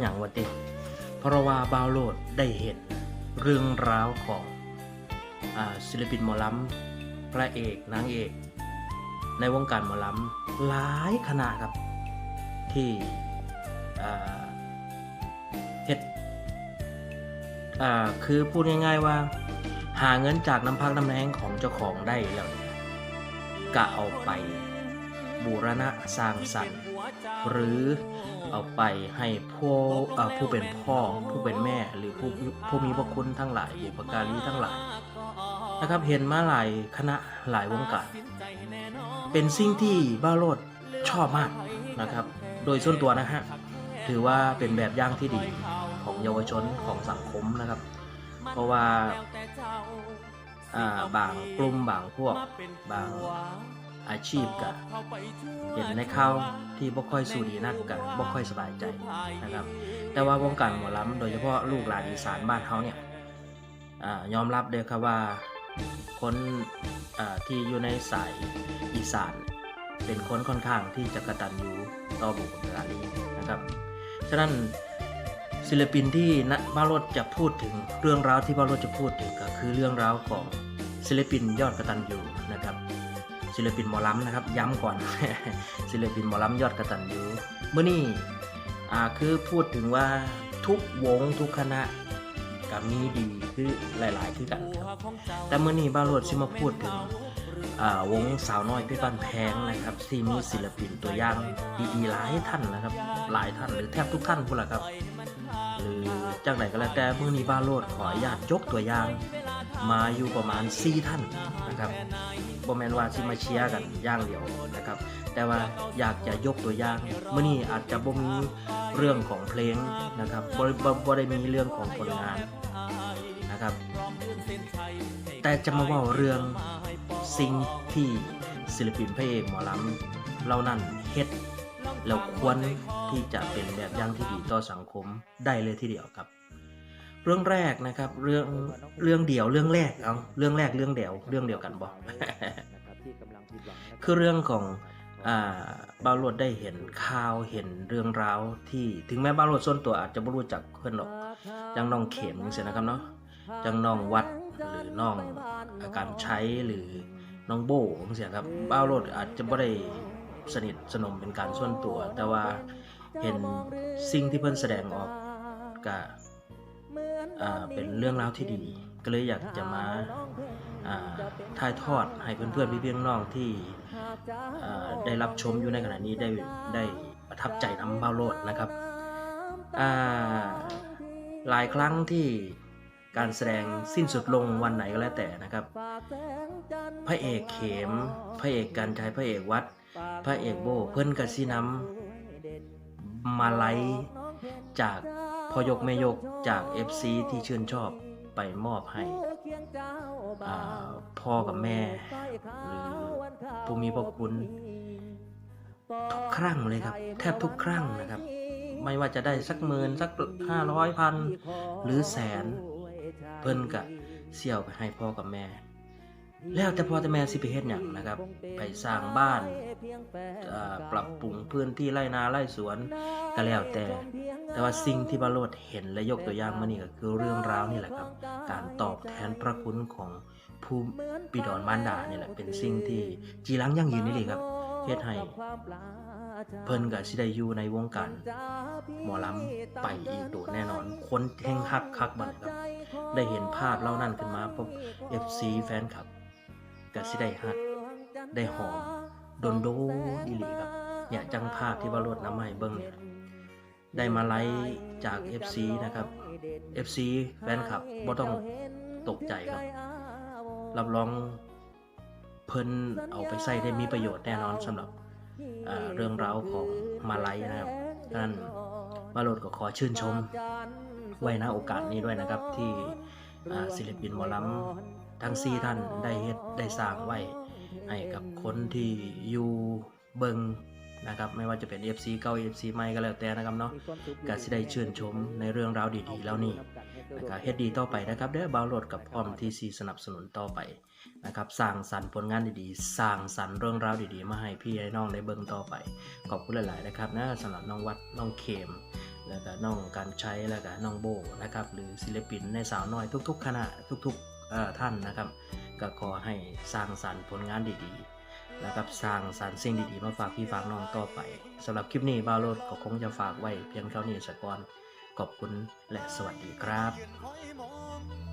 อย่างวันติเพราะว่าบาวโลดได้เห็นเรื่องราวของอศิลปินหมอลำพระเอกนางเอก ในวงการหมอลำหลายคณะครับ ที่เฮ็ดคือพูดง่ายๆว่า หาเงินจากน้ำพักน้ำแรงของเจ้าของได้แล้วกะเอาไป บูรณะสร้างสรรค์ หรือเอาไปให้ผู้เอ่อผู้เป็นพ่อผู้เป็นแม่หรือผู้ผู้มีพระคุณทั้งหลายบุปการีทั้งหลายนะครับเห็นมาหลายคณะหลายวงการเป็นสิ่งที่บ้าโลดชอบมากนะครับ โดยส่วนตัวนะฮะถือว่าเป็นแบบอย่างที่ดีของเยาวชนของสังคมนะครับ เพราะว่าอ่าบางกลุ่มบางพวกบาง อาชีพกะเห็นในข่าวที่บ่ค่อยสู้ดีนักกะบ่ค่อยสบายใจนะครับ แต่ว่าวงการหมอลำโดยเฉพาะลูกหลานอีสานบ้านเฮาเนี่ยอยอมรับเลยครับว่าคนที่อยู่ในสายอีสาน เป็นคนค่อนข้างที่จะกระตันยูต่อบุพการีนะครับ ฉะนั้นศิลปินที่ณบารถจะพูดถึงเรื่องราวที่บ้ารถจะพูดถึงก็คือเรื่องราวของศิลปินยอดกระตันยู ศิลปินหมอลำนะครับ ย้ำก่อน ศิลปินหมอลำยอดกระตันยูเมื่อนี้อ่าคือพูดถึงว่าทุกวงทุกคณะกับมีดีคือหลายๆคือกันครับแต่เมื่อนี้บารถสิมาพูดถึงอ่าวงสาวน้อยเพี่ปันแพงนะครับที่มีศิลปินตัวอย่างดีๆหลายท่านนะครับ หลายท่านหรือแทบทุกท่านพูดละครับ หรือจากไหนก็แล้วแต่เมื่อนี้บ้าโลดขออนุญาตยกตัวอย่าง มาอยู่ประมาณ4ท่านนะครับบ่แมนว่าสิมาเชียร์กันอย่างเดียวนะครับ แต่ว่าอยากจะยกตัวอย่างเมื่อนี้อาจจะบ่มีเรื่องของเพลงนะครับบ่บ่บ่ได้มีเรื่องของผลงานนะครับ แต่จะมาว่าเรื่องสิ่งที่ศิลปินพระเอกหมอลำเรานั่นเฮ็ด แล้วควรที่จะเป็นแบบอย่างที่ดีต่อสังคมได้เลยทีเดียวครับ เรื่องแรกนะครับ เรื่องเรื่องเดียวเรื่องแรกเอาเรื่องแรกเรื่องเดียวเรื่องเดียวกันบอกคือเรื่องของอ่าบาวโรดได้เห็นข่าวเห็นเรื่องราวที่ถึงแม้บาวโรดส่วนตัวอาจจะไม่รู้จักเพื่อนหรอกจังน้องเข็มเสียนะครับเนาะจังน้องวัดหรือน้องอาการใช้หรือน้องโบจังเสียครับบาวโรดอาจจะไม่ได้ สนิทสนมเป็นการส่วนตัว แต่ว่าเห็นสิ่งที่เพื่อนแสดงออกกับเป็นเรื่องราวที่ดี ก็เลยอยากจะมาถ่ายทอดให้เพื่อนๆพี่ๆน้องที่ได้รับชมอยู่ในขณะนี้ได้ได้ประทับใจน้ำเบ้าโลดนะครับหลายครั้งที่การแสดงสิ้นสุดลงวันไหนก็แล้วแต่นะครับ พระเอกเขมพระเอกการชัยพระเอกวัด พระเอกโบเพื่นกระซีน้ำมาไลจากพอยกแม่ยกจาก FC ที่ชื่นชอบไปมอบให้พ่อกับแม่ หรือผู้มีพระคุณ ทุกครั้งเลยครับ แทบทุกครั้งนะครับ ไม่ว่าจะได้สักหมื่นสักห้าร้อยพันหรือแสน เพิ่นกะเสี่ยวไปให้พ่อกับแม่ แล้วแต่พอแต่แม่สิไปเฮ็ดหยังนะครับ ไปสร้างบ้านปรับปรุงพื้นที่ไร่นาไร่สวนก็แล้วแต่ แต่ว่าสิ่งที่บาโรดเห็นและยกตัวอย่างมานี่ก็คือเรื่องราวนี่แหละครับ การตอบแทนพระคุณของผู้ปิดอนมารดานี่แหละเป็นสิ่งที่จีรังยั่งยืนนี่เลยครับเฮ็ดให้เพิ่นก็สิได้อยู่ในวงการหมอลำไปอีกโดดแน่นอน คนแห่งฮักคักบันครับ ได้เห็นภาพเล่านั่นขึ้นมาปุ๊บ FC แฟนคลับ ก็สิได้ฮักได้หอมโดนโดอีหลีครับเนี่ยจังภาพที่ว่ารถน้ำใหม่เบิ้งเนี่ยได้มาไลค์จาก FC นะครับ FC แฟนคลับบ่ต้องตกใจครับ รับรองเพิ่นเอาไปใส่ได้มีประโยชน์แน่นอนสำหรับเรื่องราวของมาไลนะครับดังนั้นมาโรดก็ขอชื่นชมไว้ณโอกาสนี้ด้วยนะครับ ที่ศิลปินหมอลำ ทั้ง4ท่านได้เฮ็ดได้สร้างไว้ให้กับคนที่อยู่เบิงนะครับไม่ว่าจะเป็น FC เก่า FC ใหม่ก็แล้วแต่นะครับเนาะก็สิได้ชื่นชมในเรื่องราวดีๆแล้วนี่นะครับเฮ็ดดีต่อไปนะครับเด้บาวโหลดกับพร้อมทีซีสนับสนุนต่อไปนะครับสร้างสรรค์ผลงานดีๆ สร้างสรรค์เรื่องราวดีๆ มาให้พี่ไอ้น้องได้เบิ่งต่อไป ขอบคุณหลายๆนะครับนะสำหรับน้องวัดน้องเขมแล้วก็น้องการใช้แล้วก็น้องโบนะครับหรือศิลปินในสาวน้อยทุก ๆ คณะทุก ๆ ท่านนะครับก็ขอให้สร้างสรรค์ผลงานดีๆ แล้วก็สร้างสรรค์สิ่งดีๆ มาฝากพี่ฝากน้องต่อไปสำหรับคลิปนี้บาโรดก็คงจะฝากไว้เพียงเท่านี้สักก่อนขอบคุณและสวัสดีครับ